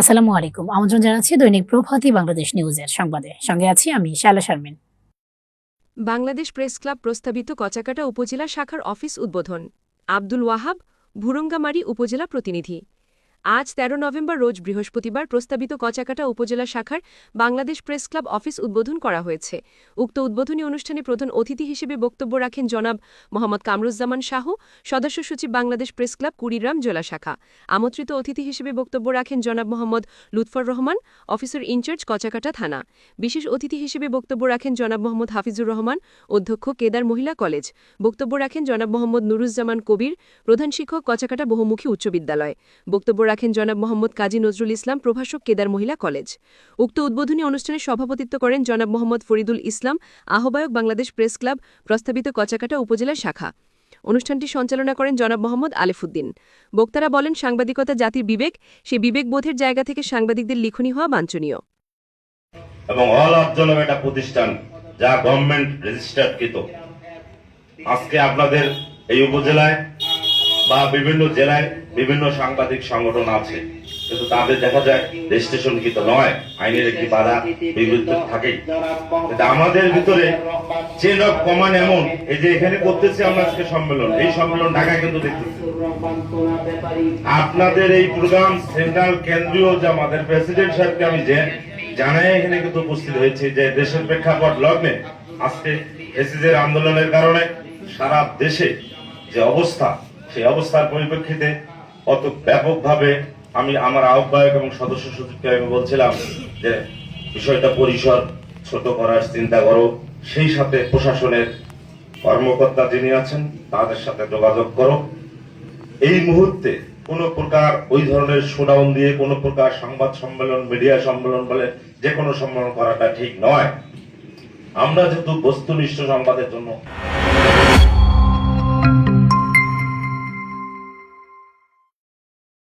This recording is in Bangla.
আসসালামু আলাইকুম। আমন্ত্রণ জানাচ্ছি দৈনিক প্রভাতী বাংলাদেশ নিউজের সংবাদে। সঙ্গে আছি আমি শালা শারমিন। বাংলাদেশ প্রেস ক্লাব প্রস্তাবিত কচাকাটা উপজেলা শাখার অফিস উদ্বোধন। আব্দুল ওয়াহাব, ভুরঙ্গামারি উপজেলা প্রতিনিধি। আজ ১৩ নভেম্বর রোজ বৃহস্পতিবার প্রস্তাবিত কচাকাটা উপজেলা শাখার বাংলাদেশ প্রেস ক্লাব অফিস উদ্বোধন করা হয়েছে। উক্ত উদ্বোধনী অনুষ্ঠানে প্রধান অতিথি হিসেবে বক্তব্য রাখেন জনাব মোহাম্মদ কামরুজ্জামান শাহ, সদস্য সচিব বাংলাদেশ প্রেস ক্লাব কুড়িগ্রাম জেলা শাখা। আমন্ত্রিত অতিথি হিসেবে বক্তব্য রাখেন জনাব Mohammad Lutfur Rahman, officer in charge Kachakata থানা। বিশেষ অতিথি হিসেবে বক্তব্য রাখেন জনাব মোহাম্মদ হাফিজুর রহমান, অধ্যক্ষ কেদার মহিলা কলেজ। বক্তব্য রাখেন জনাব মোহাম্মদ নুরুজ্জামান কবির, প্রধান শিক্ষক কচাকাটা বহুমুখী উচ্চ বিদ্যালয়। বক্তব্য রাখেন জনাব মোহাম্মদ কাজী নজরুল ইসলাম, প্রভাষক কেদার মহিলা কলেজ। উক্ত উদ্বোধনী অনুষ্ঠানে সভাপতিত্ব করেন জনাব মোহাম্মদ ফরিদুল ইসলাম, আহ্বায়ক বাংলাদেশ প্রেস ক্লাব, প্রস্তাবিত কচাকাটা উপজেলা শাখা। অনুষ্ঠানটি সঞ্চালনা করেন জনাব মোহাম্মদ আলিফুদ্দিন। বক্তারা বলেন, সাংবাদিকতা জাতির বিবেক, সে বিবেকবোধের জায়গা থেকে সাংবাদিকদের লিখনি হওয়া বাঞ্ছনীয়। এবং অল অবজলম একটা প্রতিষ্ঠান, যা গভর্নমেন্ট রেজিস্টার্ডকৃত আজকে আপনাদের এই উপজেলায় বা বিভিন্ন জেলায় বিভিন্ন সাংবাদিক সংগঠন আছে। কিন্তু তাদের দেখা যায়, রেজিস্ট্রেশনকৃত নয়, আইনের একটি বাধা বিরুদ্ধ থাকেই। আমাদের ভিতরে চেন অফ কমান এমন, এই যে এখানে করতেছি আমরা আজকে সম্মেলন, এই সম্মেলন ঢাকায় কিন্তু দেখতেছি। আপনাদের এই প্রোগ্রাম সেন্ট্রাল কেন্দ্রীয় যে আমাদের প্রেসিডেন্ট সাহেবকে আমি যে জানাই, এখানে কিন্তু উপস্থিত হয়েছে যে দেশের প্রেক্ষাপট লগ্নে আজকে এসিজের আন্দোলনের কারণে সারা দেশে যে অবস্থা সেই অবস্থার পরিপ্রেক্ষিতে অত ব্যাপকভাবে আমি আমার আহ্বায়ক এবং সদস্য সচিবকে আমি বলছিলাম যে বিষয়টা পরিসর, ছোট করার চিন্তা করো। সেই সাথে প্রশাসনের কর্মকর্তা যিনি আছেন, তাদের সাথে যোগাযোগ করো। এই মুহূর্তে কোন প্রকার ওই ধরনের শোডাউন দিয়ে কোন প্রকার সংবাদ সম্মেলন, মিডিয়া সম্মেলন বলে যে কোনো সম্মেলন করাটা ঠিক নয়। আমরা যেহেতু বস্তুনিষ্ঠ সংবাদের জন্য